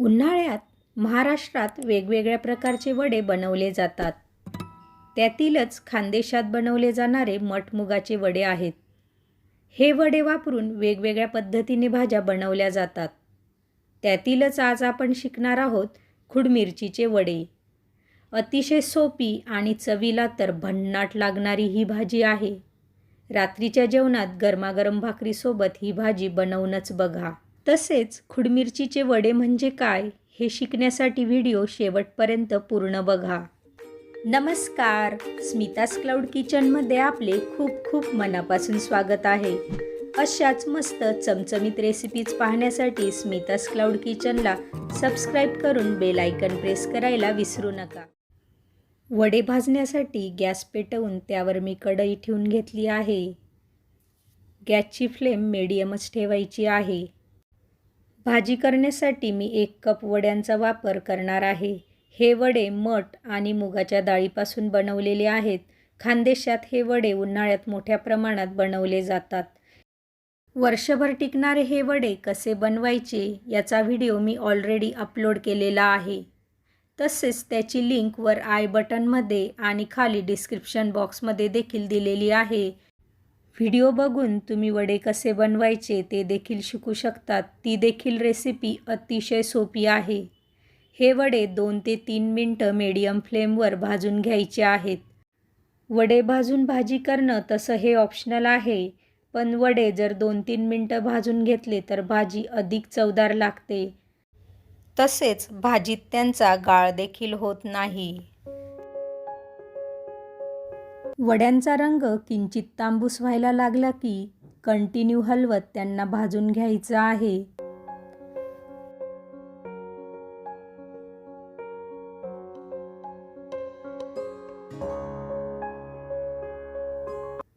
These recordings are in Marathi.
उन्हाळ्यात महाराष्ट्रात वेगवेगळ्या प्रकारचे वडे बनवले जातात. त्यातीलच खानदेशात बनवले जाणारे मठमुगाचे वडे आहेत. हे वडे वापरून वेगवेगळ्या पद्धतीने भाज्या बनवल्या जातात. त्यातीलच आज आपण शिकणार आहोत खुडमिरचीचे वडे. अतिशय सोपी आणि चवीला तर भन्नाट लागणारी ही भाजी आहे. रात्रीच्या जेवणात गरमागरम भाकरीसोबत ही भाजी बनवूनच बघा. तसेच खुडमिरचीचे वडे म्हणजे काय हे शिकण्यासाठी व्हिडिओ शेवटपर्यंत पूर्ण बघा. नमस्कार. स्मितास क्लाउड किचनमध्ये आपले खूप खूप मनापासून स्वागत आहे. अशाच मस्त चमचमीत रेसिपीज पाहण्यासाठी स्मितास क्लाउड किचनला सबस्क्राईब करून बेल आयकन प्रेस करायला विसरू नका. वडे भाजण्यासाठी गॅस पेटवून त्यावर मी कढई ठेवून घेतली आहे. गॅसची फ्लेम मिडियमच ठेवायची आहे. भाजी करण्यासाठी मी एक कप वड्यांचा वापर करणार आहे. हे वडे मठ आणि मुगाच्या डाळीपासून बनवलेले आहेत. खानदेशात हे वडे उन्हाळ्यात मोठ्या प्रमाणात बनवले जातात. वर्षभर टिकणारे हे वडे कसे बनवायचे याचा व्हिडिओ मी ऑलरेडी अपलोड केलेला आहे. तसेच त्याची लिंक वर आय बटनमध्ये आणि खाली डिस्क्रिप्शन बॉक्समध्ये देखील दिलेली आहे. व्हिडिओ बघून तुम्ही वडे कसे बनवायचे ते देखील शिकू शकतात. ती देखील रेसिपी अतिशय सोपी आहे. हे वडे दोन ते तीन मिनटं मीडियम फ्लेमवर भाजून घ्यायचे आहेत. वडे भाजून भाजी करणं तसं हे ऑप्शनल आहे. पण वडे जर दोन तीन मिनटं भाजून घेतले तर भाजी अधिक चवदार लागते. तसेच भाजीत त्यांचा गाळ देखील होत नाही. वड्यांचा रंग किंचित तांबूस व्हायला लागला की कंटिन्यू हलवत त्यांना भाजून घ्यायचं आहे.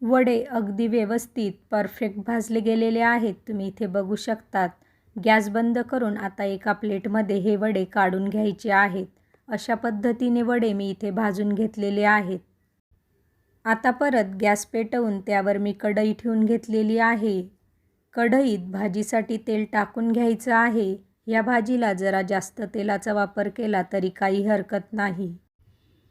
वडे अगदी व्यवस्थित परफेक्ट भाजले गेलेले आहेत. तुम्ही इथे बघू शकतात. गॅस बंद करून आता एका प्लेटमध्ये हे वडे काढून घ्यायचे आहेत. अशा पद्धतीने वडे मी इथे भाजून घेतलेले आहेत. आता परत गॅस पेटवून त्यावर मी कढई ठेवून घेतलेली आहे. कढईत भाजीसाठी तेल टाकून घ्यायचं आहे. या भाजीला जरा जास्त तेलाचा वापर केला तरी काही हरकत नाही.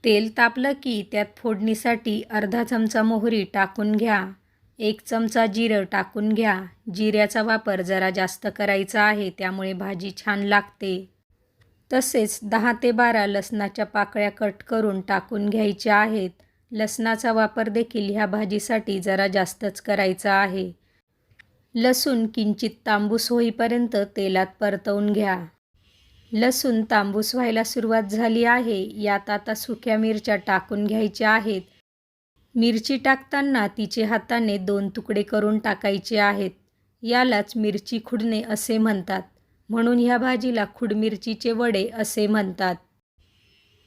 तेल तापलं की त्यात फोडणीसाठी अर्धा चमचा मोहरी टाकून घ्या. एक चमचा जिरं टाकून घ्या. जिऱ्याचा वापर जरा जास्त करायचा आहे त्यामुळे भाजी छान लागते. तसेच दहा ते बारा लसणाच्या पाकळ्या कट करून टाकून घ्यायच्या आहेत. लसणाचा वापर देखील ह्या भाजीसाठी जरा जास्तच करायचा आहे. लसूण किंचित तांबूस होईपर्यंत तेलात परतवून घ्या. लसूण तांबूस व्हायला सुरुवात झाली आहे. यात आता सुक्या मिरच्या टाकून घ्यायच्या आहेत. मिरची टाकताना तिचे हाताने दोन तुकडे करून टाकायचे आहेत. यालाच मिरची खुडणे असे म्हणतात. म्हणून ह्या भाजीला खुडमिरचीचे वडे असे म्हणतात.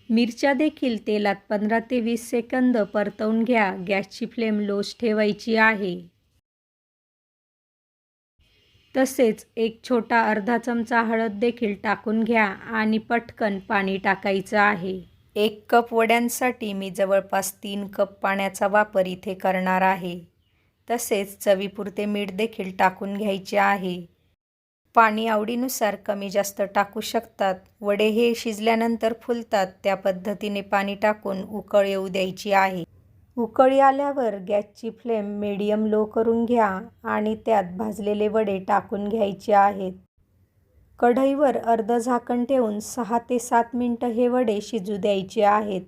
मिरच्या देखील तेलात पंधरा ते वीस सेकंद परतवून घ्या. गॅसची फ्लेम लोज ठेवायची आहे. तसेच एक छोटा अर्धा चमचा हळद देखील टाकून घ्या आणि पटकन पाणी टाकायचं आहे. एक कप वड्यांसाठी मी जवळपास तीन कप पाण्याचा वापर इथे करणार आहे. तसेच चवीपुरते मीठ देखील टाकून घ्यायचे आहे. पाणी आवडीनुसार कमी जास्त टाकू शकतात. वडे हे शिजल्यानंतर फुलतात. त्या पद्धतीने पाणी टाकून उकळ येऊ द्यायची आहे. उकळी आल्यावर गॅसची फ्लेम मीडियम लो करून घ्या आणि त्यात भाजलेले वडे टाकून घ्यायचे आहेत. कढईवर अर्ध झाकण ठेवून सहा ते सात मिनटं हे वडे शिजू द्यायचे आहेत.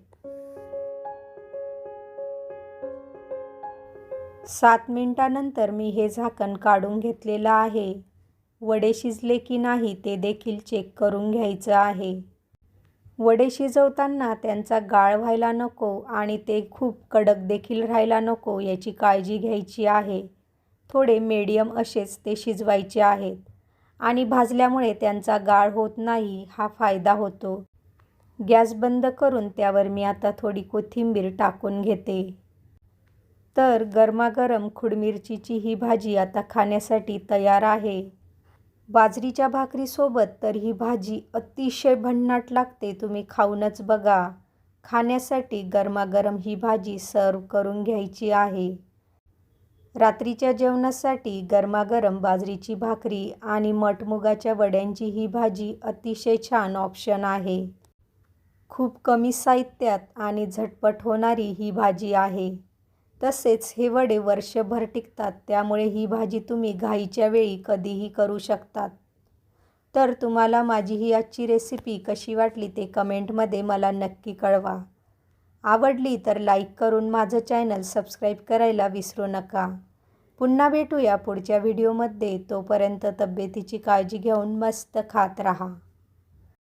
सात मिनटानंतर मी हे झाकण काढून घेतलेलं आहे. वडे शिजले की नाही ते देखील चेक करून घ्यायचं आहे. वडे शिजवताना त्यांचा गाळ व्हायला नको आणि ते खूप कडक देखील राहायला नको याची काळजी घ्यायची आहे. थोडे मीडियम असेच ते शिजवायचे आहेत आणि भाजल्यामुळे त्यांचा गाळ होत नाही हा फायदा होतो. गॅस बंद करून त्यावर मी आता थोडी कोथिंबीर टाकून घेते. तर गरमागरम खुडमिरचीची ही भाजी आता खाण्यासाठी तयार आहे. बाजरीच्या भाकरीसोबत तर ही भाजी अतिशय भन्नाट लागते तुम्ही खाऊनच बघा. खाण्यासाठी गरमागरम ही भाजी सर्व करून घ्यायची आहे. रात्रीच्या जेवणासाठी गरमागरम बाजरीची भाकरी आणि मटमुगाच्या वड्यांची ही भाजी अतिशय छान ऑप्शन आहे. खूप कमी साहित्यात आणि झटपट होणारी ही भाजी आहे. तसेच हे वडे वर्षभर टिकतात त्यामुळे ही भाजी तुम्ही घाईच्या वेळी कधीही करू शकतात. तर तुम्हाला माझी ही आजची रेसिपी कशी वाटली ते कमेंटमध्ये मला नक्की कळवा. आवडली तर लाईक करून माझं चॅनल सबस्क्राईब करायला विसरू नका. पुन्हा भेटूया पुढच्या व्हिडिओमध्ये तोपर्यंत तब्येतीची काळजी घेऊन मस्त खात राहा.